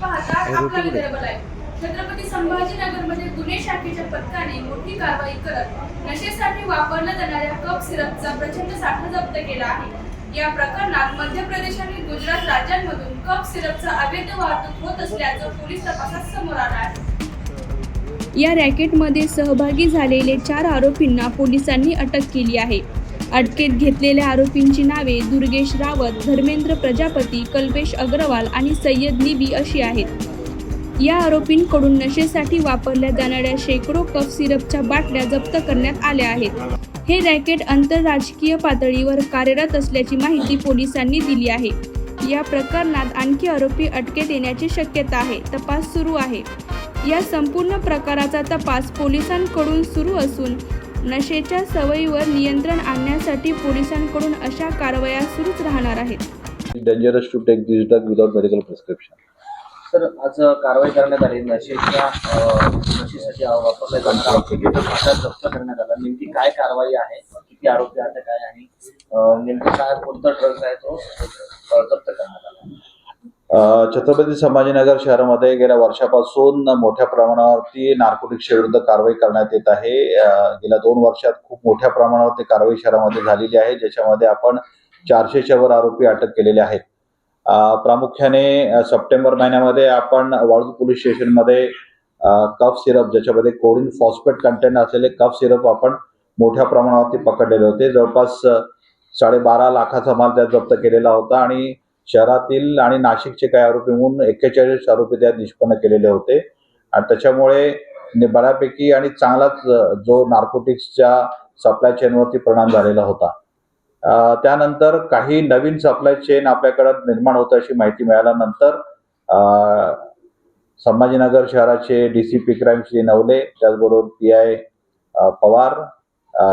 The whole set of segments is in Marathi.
पाहता आपला विदर्भ छत्रपती संभाजीनगरमध्ये गुन्हे शाखेच्या पथकाने मोठी कारवाई करत नशेसाठी वापरल्या जाणाऱ्या कप सिरपचा प्रचंड साठा जप्त केला आहे. या प्रकरणात मध्य प्रदेश आणि गुजरात राज्यांमधून कप सिरपचा अवैध वाहतूक होत असल्याचं पोलीस तपासात समोर आलं आहे. या रॅकेटमध्ये सहभागी झालेले चार आरोपींना पोलिसांनी अटक केली आहे. अटकेत घेतलेल्या आरोपींची नावे दुर्गेश रावत धर्मेंद्र प्रजापती कल्पेश अग्रवाल आणि सय्यद लिबी अशी आहेत. या आरोपींकडून नशेसाठी वापरल्या जाणाऱ्या शेकडो कफ सिरपच्या बाटल्या जप्त करण्यात आल्या आहेत. हे रॅकेट आंतरराजकीय पातळीवर कार्यरत असल्याची माहिती पोलिसांनी दिली आहे. या प्रकरणात आणखी आरोपी अटकेत येण्याची शक्यता आहे. तपास सुरू आहे. या संपूर्ण प्रकाराचा तपास पोलिसांकडून सुरू असून नशेच्या सवयीवर नियंत्रण आणण्यासाठी पोलिसांकडून अशा कारवाया सुरूच राहणार आहेत. Dangerous to take this drug without medical prescription. तर आज कारवाई करण्यात आली. नशेच्या नशेसाठी वापरल्या साठा जप्त करण्यात आला. नेमकी काय कारवाई आहे? किती आरोपी आहे? आणि अं, नेमकं काय कोणता ड्रग्ज आहे तो जप्त करण्यात आला. छत्रपती संभाजीनगर शहरामध्ये गेल्या वर्षापासून मोठ्या प्रमाणावरती नार्कोटिक्सच्या विरुद्ध कारवाई करण्यात येत आहे. गेल्या दोन वर्षात खूप मोठ्या प्रमाणावरती कारवाई शहरामध्ये झालेली आहे ज्याच्यामध्ये आपण चारशेच्या वर आरोपी अटक केलेले आहेत. प्रामुख्याने सप्टेंबर महिन्यामध्ये आपण वाळूज पोलीस स्टेशनमध्ये कफ सिरप ज्याच्यामध्ये कोडिन फॉस्फेट कंटेंट असलेले कफ सिरप आपण मोठ्या प्रमाणावरती पकडलेले होते. जवळपास साडेबारा लाखाचा माल त्यात जप्त केलेला होता आणि शहरातील आणि नाशिकचे काही आरोपी म्हणून एक्केचाळीस आरोपी त्यात निष्पन्न केलेले होते. आणि त्याच्यामुळे बऱ्यापैकी आणि चांगलाच जो नार्कोटिक्सच्या सप्लाय चेनवरती परिणाम झालेला होता. त्यानंतर काही नवीन सप्लाय चेन आपल्याकडे निर्माण होत अशी माहिती मिळाल्यानंतर संभाजीनगर शहराचे D C P crime Shri Navale त्याचबरोबर P I Pawar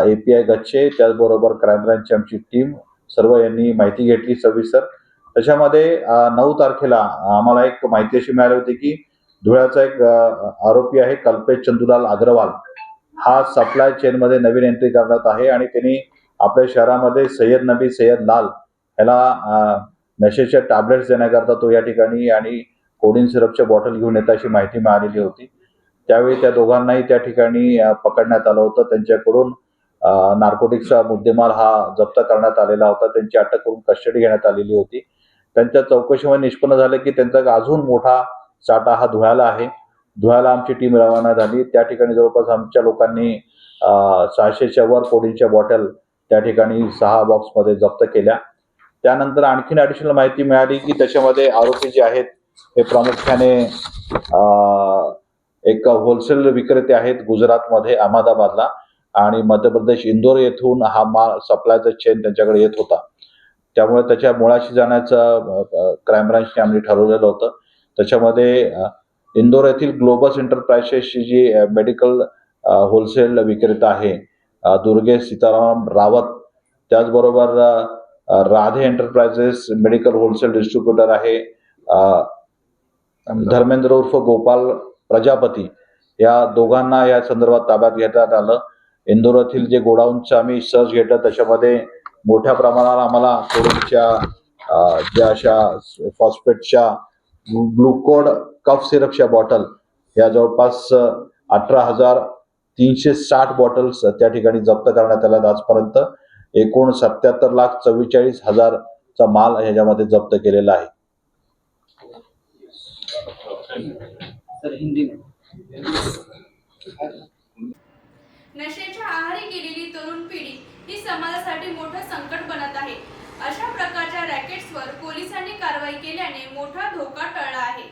A P I Gachche त्याचबरोबर क्राईम ब्रांचची आमची टीम सर्व यांनी माहिती घेतली सविस्तर. त्याच्यामध्ये नऊ तारखेला आम्हाला एक माहिती अशी मिळाली होती की धुळ्याचा एक आरोपी आहे कल्पेश चंदुलाल अग्रवाल. हा सप्लाय चेनमध्ये नवीन एंट्री करण्यात आहे आणि त्यांनी आपल्या शहरामध्ये सय्यद नबी सय्यद लाल याला नशेच्या टॅबलेट्स देण्याकरता तो या ठिकाणी आणि कोडिन सिरपच्या बॉटल घेऊन येत अशी माहिती मिळालेली होती. त्यावेळी त्या दोघांनाही त्या ठिकाणी पकडण्यात आलं होतं. त्यांच्याकडून नार्कोटिक्सचा मुद्देमाल हा जप्त करण्यात आलेला होता. त्यांची अटक करून कस्टडी घेण्यात आलेली होती. त्यांच्या चौकशीमध्ये निष्पन्न झालं की त्यांचा अजून मोठा साठा हा धुळ्याला आहे. धुळ्याला आमची टीम रवाना झाली. त्या ठिकाणी जवळपास आमच्या लोकांनी सहाशेच्या वर कोडींच्या बॉटल त्या ठिकाणी सहा बॉक्समध्ये जप्त केल्या. त्यानंतर आणखीन ॲडिशनल माहिती मिळाली की त्याच्यामध्ये आरोपी जे आहेत हे प्रामुख्याने एक होलसेल विक्रेते आहेत गुजरातमध्ये अहमदाबादला. आणि मध्य प्रदेश इंदोर येथून हा माल सप्लायचा चेन त्यांच्याकडे येत होता. त्यामुळे त्याच्या मुळाशी जाण्याचं क्राईम ब्रांचने आम्ही ठरवलेलं होतं. त्याच्यामध्ये इंदोर येथील ग्लोबस एंटरप्राइसेसची जी मेडिकल होलसेल विक्रेता आहे दुर्गे दुर्गेश सीताराम रावत त्याचबरोबर Radhe enterprises medical wholesale distributor आहे धर्मेंद्र उर्फ गोपाल प्रजापती या दोघांना या संदर्भात ताब्यात घेण्यात आलं. इंदोर येथील जे गोडाऊनचं आम्ही सर्च घेतलं त्याच्यामध्ये मोठ्या प्रमाणावर आम्हाला कोविडच्या ज्या अशा फॉस्फेटच्या ग्लुकोड कफ सिरपच्या बॉटल या जवळपास अठरा हजार तीनशे साठ बॉटल्स त्या ठिकाणी जप्त करण्यात आल्या आजपर्यंत. एकूण सत्याहत्तर लाख चव्वेचाळीस हजारचा माल ह्याच्यामध्ये जप्त केलेला आहे. नशेच्या आहारी गेलेली तरुण पिढी ही समाजासाठी मोठं संकट बनत आहे. अशा प्रकारच्या रॅकेट्सवर पोलिसांनी कारवाई केल्याने मोठा धोका टळला आहे.